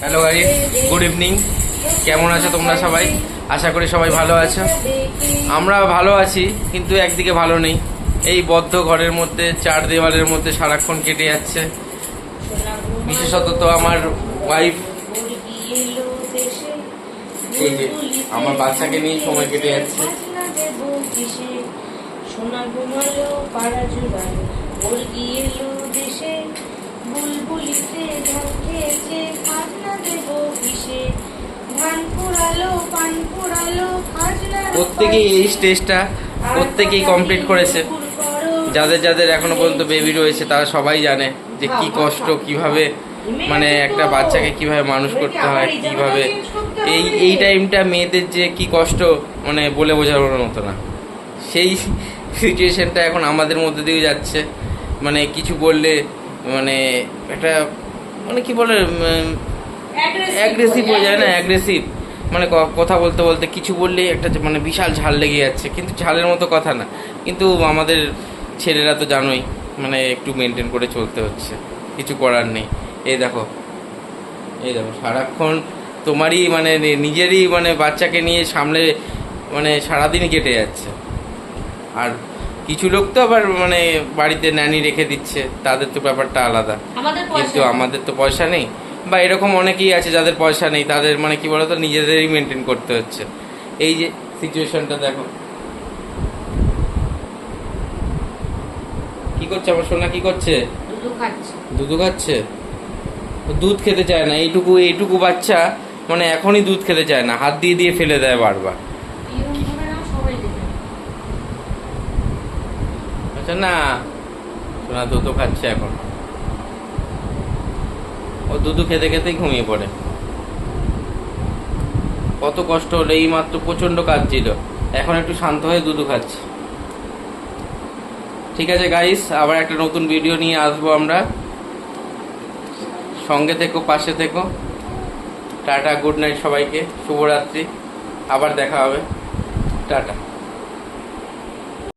Hello guys good evening কেমন আছো তোমরা সবাই? আশা করি সবাই ভালো আছো। আমরা ভালো আছি, কিন্তু একদিকে ভালো নেই। এই বদ্ধ ঘরের মধ্যে, চার দেওয়ালের মধ্যে সারাক্ষণ কেটে যাচ্ছে। বিশেষত তো আমার ওয়াইফ আমার বাচ্চাকে নিয়ে সময় কেটে যাচ্ছে। সোনা ঘুমালো পাড়া দেশে। বুলবুলিতে খাজনা দেব কিসে? ধান পোড়ালো পান পোড়ালো খাজনা প্রত্যেকেই এই স্টেজটা প্রত্যেকেই কমপ্লিট করেছে। যাদের যাদের এখনও পর্যন্ত বেবি রয়েছে তারা সবাই জানে যে কি কষ্ট কীভাবে মানে একটা বাচ্চাকে কীভাবে মানুষ করতে হয় কীভাবে এই এই টাইমটা মেয়েদের যে কি কষ্ট মানে বলে বোঝানোর মতো না। সেই সিচুয়েশনটা এখন আমাদের মধ্যে দিয়ে যাচ্ছে। মানে কিছু বললে মানে একটা মানে কি বলে অ্যাগ্রেসিভ হয়ে যায় না অ্যাগ্রেসিভ মানে কথা বলতে বলতে কিছু বললেই একটা মানে বিশাল ঝাল লেগে যাচ্ছে কিন্তু ঝালের মতো কথা না। কিন্তু আমাদের ছেলেরা তো জানোই মানে একটু মেনটেন করে চলতে হচ্ছে কিছু করার নেই। এই দেখো এই দেখো সারাক্ষণ তোমারই মানে নিজেরই মানে বাচ্চাকে নিয়ে সামলে মানে সারাদিন কেটে যাচ্ছে। আর কিছু লোক তো আবার মানে বাড়িতে ন্যানি রেখে দিচ্ছে তাদের তো ব্যাপারটা আলাদা। কিন্তু আমাদের তো পয়সা নেই। বা এরকম অনেকেই আছে যাদের পয়সা নেই তাদের মানে কি বলতো নিজেদেরই মেনটেন করতে হচ্ছে। এই যে সিচুয়েশনটা দেখো। কি করছে আমার সোনা কি করছে? দুধ খাচ্ছে। দুধ খেতে চায় না এইটুকু এইটুকু বাচ্চা মানে এখনই দুধ খেতে চায় না হাত দিয়ে দিয়ে ফেলে দেয় বারবার এরকম ভাবে না সবাই দেবে আচ্ছা না, সোনা দুধও খাচ্ছে এখন। ও দুধু খেতে খেতেই ঘুমিয়ে পড়ে। কত কষ্ট হলো, এই মাত্র প্রচণ্ড কাজ ছিল এখন একটু শান্ত হয়ে দুধু খাচ্ছে। ঠিক আছে গাইস আবার একটা নতুন ভিডিও নিয়ে আসব আমরা। সঙ্গে থেকো, পাশে থেকো। টাটা গুড নাইট সবাইকে, শুভরাত্রি। আবার দেখা হবে। টাটা।